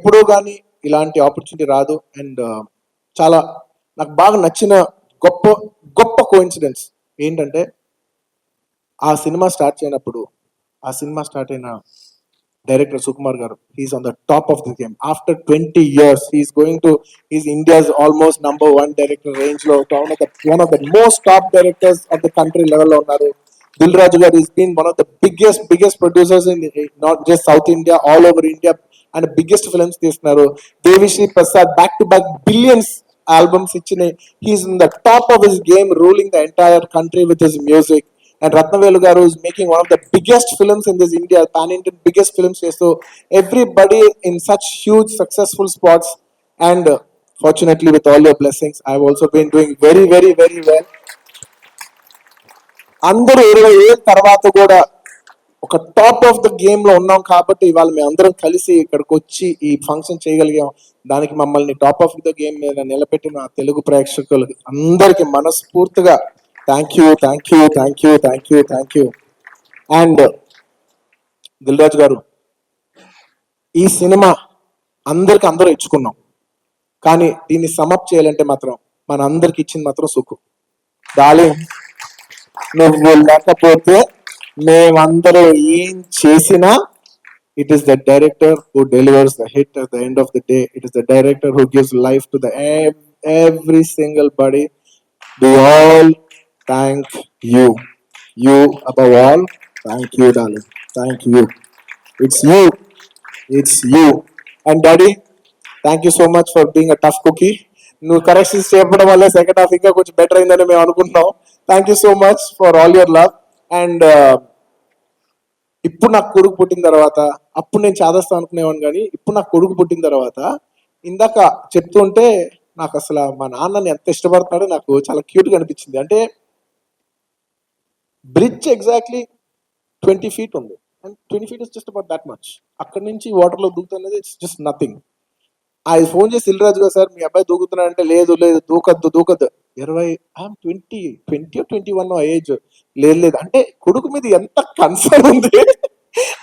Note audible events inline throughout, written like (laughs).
ఎప్పుడో కానీ ఇలాంటి ఆపర్చునిటీ రాదు. అండ్ చాలా నాకు బాగా నచ్చిన గొప్ప గొప్ప కోఇన్సిడెన్స్ ఏంటంటే ఆ సినిమా స్టార్ట్ చేయనప్పుడు ఆ సినిమా స్టార్ట్ అయిన డైరెక్టర్ సుకుమార్ గారు he's on the top of the game after twenty years he's going to he's India's almost number one director రేంజ్లో one of the one of the most top directors of the country లెవెల్లో ఉన్నారు. దిల్ రాజు గారు is been one of the biggest biggest producers in not just south India all over India and biggest films తీస్తున్నారు. Devi Sri Prasad back to back billions albums ఇచ్చిన he's in the top of his game ruling the entire country with his music and Rathnavelu గారు is making one of the biggest films in this India pan Indian biggest films చేస్తూ everybody in such huge successful spots and fortunately with all your blessings I also been doing very very very well అందరూ ఇరవై ఏళ్ళ తర్వాత కూడా ఒక top of the గేమ్లో ఉన్నాం కాబట్టి ఇవాళ మేము అందరం కలిసి ఇక్కడికి వచ్చి ఈ ఫంక్షన్ చేయగలిగాం. దానికి మమ్మల్ని టాప్ ఆఫ్ ద గేమ్ మీద నిలబెట్టిన తెలుగు ప్రేక్షకులకి అందరికి మనస్ఫూర్తిగా thank you thank you thank you thank you thank you and Dil Raj గారు ఈ సినిమా అందరికి అందరూ ఇచ్చుకున్నాం. కానీ దీన్ని సమప్ చేయాలంటే మాత్రం మన అందరికి ఇచ్చింది మాత్రం సుఖు డార్లింగ్ నువ్వు లేకపోతే మేమందరూ ఏం చేసినా it is the director who delivers the hit at the end of the day it is the director who gives life to the every single body we all thank you you above all thank you darling thank you it's you it's you and daddy thank you so much for being a tough cookie నువ్వు corrections చెప్పడం వల్ల second half ఇంకా కొంచెం better అయిందని మేము అనుకుంటున్నాం. Thank you so much for all your love and ఇప్పుడు నాకు కొడుకు పుట్టిన తర్వాత అప్పుడు నేను చాదస్తా అనుకునేవాడిని కానీ ఇప్పుడు నాకు కొడుకు పుట్టిన తర్వాత ఇందాక చెప్తుంటే నాకు అసలు మా నాన్నని ఎంత ఇష్టపడతాడో నాకు చాలా క్యూట్గా అనిపించింది. అంటే బ్రిడ్జ్ ఎగ్జాక్ట్లీ ట్వంటీ ఫీట్ ఉంది. And twenty feet is just about that much అక్కడి నుంచి వాటర్లో దూకుతున్నది ఇట్స్ జస్ట్ నథింగ్ ఆయన ఫోన్ చేసి ఇల్రాజు గారు సార్ మీ అబ్బాయి దూకుతున్నాడంటే లేదు లేదు దూకద్దు దూకద్దు. ఇరవై twenty twenty twenty one age లేదు లేదు. అంటే కొడుకు మీద ఎంత కన్సర్న్ ఉంది?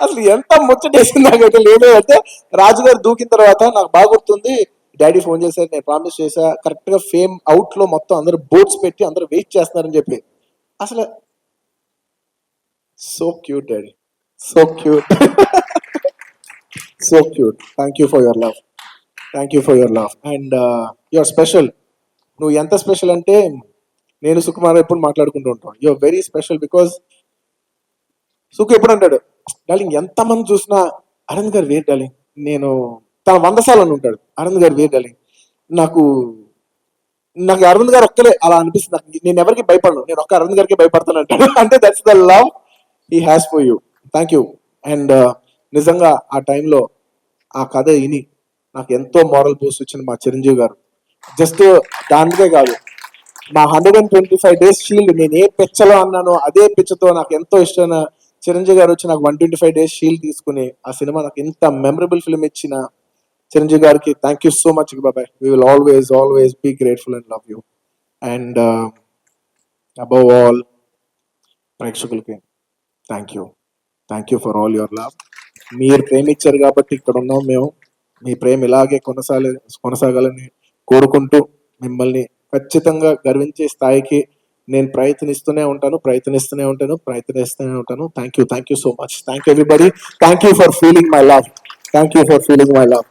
అసలు ఎంత ముచ్చటేసింది నాకైతే లేదు. అంటే రాజుగారు దూకిన తర్వాత నాకు బాగా గుర్తుంది. డాడీ ఫోన్ చేశారు నేను ప్రామిస్ చేశా. కరెక్ట్గా ఫేమ్ అవుట్లో మొత్తం అందరూ బోట్స్ పెట్టి అందరూ వెయిట్ చేస్తున్నారని చెప్పి. అసలు so cute daddy so cute so cute thank you for your love thank you for your love and your special నువ్వు ఎంత స్పెషల్ అంటే నేను సుకుమార్ ఎప్పుడు మాట్లాడుకుంటూ ఉంటాం. యువర్ వెరీ స్పెషల్ బికాస్ సుఖ ఎప్పుడు అంటాడు డార్లింగ్ ఎంతమంది చూసినా అరుణ్ గారు వేరు డార్లింగ్ నేను తన వంద సార్లు అని ఉంటాడు అరుణ్ గారు వేరు డార్లింగ్ నాకు నాకు అరుణ్ గారు ఒక్కలే అలా అనిపిస్తుంది. నాకు నేను ఎవరికి భయపడను. నేను ఒక్క అరుణ్ గారికి భయపడతాను అంటాడు. (laughs) అంటే that's the love he has for you thank you and నిజంగా ఆ టైంలో ఆ కథ విని నాకు ఎంతో మోరల్ పోస్ట్ ఇచ్చిన మా చిరంజీవి గారు. జస్ట్ దానికే కాదు. మా hundred and twenty five days shield నేను ఏ పిచ్చలో అన్నానో అదే పిచ్చతో నాకు ఎంతో ఇష్టమైన చిరంజీవి గారు వచ్చి నాకు one twenty five days shield తీసుకుని ఆ సినిమా నాకు ఎంత మెమరబుల్ ఫిల్మ్ ఇచ్చిన చిరంజీవి గారికి థ్యాంక్ యూ సో మచ్ బాబాయ్. We will always always be grateful and love you and above all ప్రేక్షకులకి thank you thank you for all your love మీరు ప్రేమిచ్చారు కాబట్టి ఇక్కడ ఉన్నాం మేము. మీ ప్రేమ ఇలాగే కొనసాగ కొనసాగాలని కోరుకుంటూ మిమ్మల్ని ఖచ్చితంగా గర్వించే స్థాయికి నేను ప్రయత్నిస్తూనే ఉంటాను ప్రయత్నిస్తూనే ఉంటాను ప్రయత్నిస్తూనే ఉంటాను. Thank you thank you so much thank you everybody thank you for feeling my love thank you for feeling my love